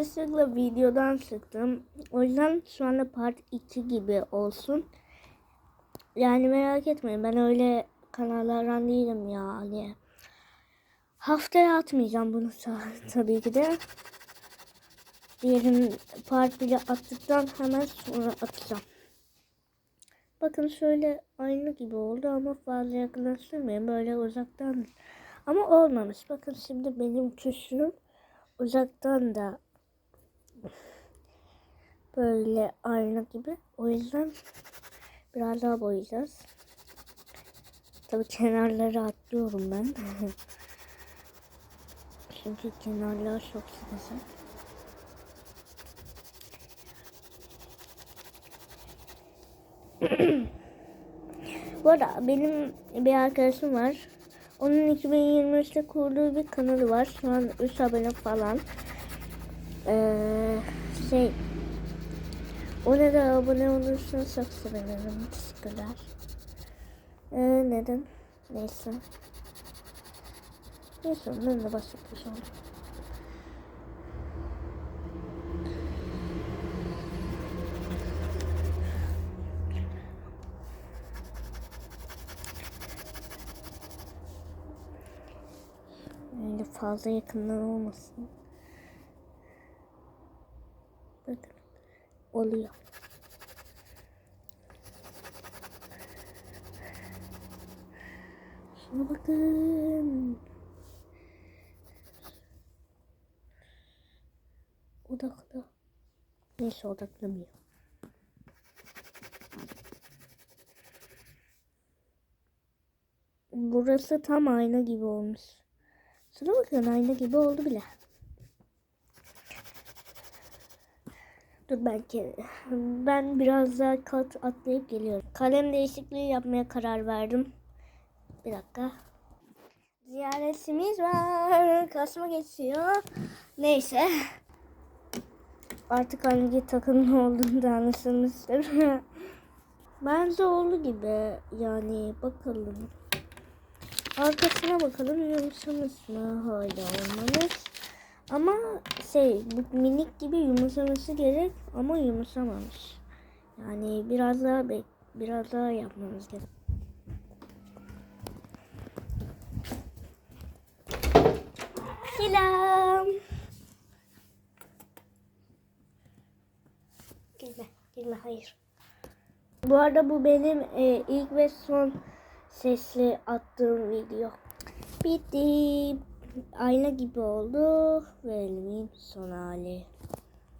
yanlışlıkla videodan sıktım. O yüzden şu anda part 2 gibi olsun. Yani merak etmeyin ben öyle kanallardan değilim yani. Haftaya atmayacağım bunu ta- tabii ki de. Diyelim part 1'i attıktan hemen sonra atacağım. Bakın şöyle aynı gibi oldu ama fazla yakınlaştırmayın. Böyle uzaktan. Ama olmamış. Bakın şimdi benim küçüğüm uzaktan da böyle aynı gibi. O yüzden biraz daha boyayacağız. Tabii kenarları atlıyorum ben. Çünkü kenarlar çok sıkıcı. Bu arada benim bir arkadaşım var. Onun 2023'te kurduğu bir kanalı var. Şu an 3 abone falan. Ee, şey ona da abone olursanız çok sevinirim. Teşekkürler. Ee, neden? Neyse. Neyse ondan da bahsetmişim. Öyle fazla yakından olmasın. Oluyor. Şuna bakın. Odakla. Neyse odaklamıyor. Burası tam ayna gibi olmuş. Şuna bakın ayna gibi oldu bile. Dur belki ben biraz daha kat atlayıp geliyorum. Kalem değişikliği yapmaya karar verdim. Bir dakika. Ziyaretimiz var. Kasma geçiyor. Neyse. Artık hangi takımın olduğunu da anlaşılmıştır. Bence oldu gibi. Yani bakalım. Arkasına bakalım yumuşamış mı? Hala olmamış. Ama şey bu minik gibi yumuşaması gerek ama yumuşamamış. Yani biraz daha biraz daha yapmamız gerek. Selam. Girme, girme hayır. Bu arada bu benim e, ilk ve son sesli attığım video. Bitti. Ayna gibi oldu ve elimin son hali.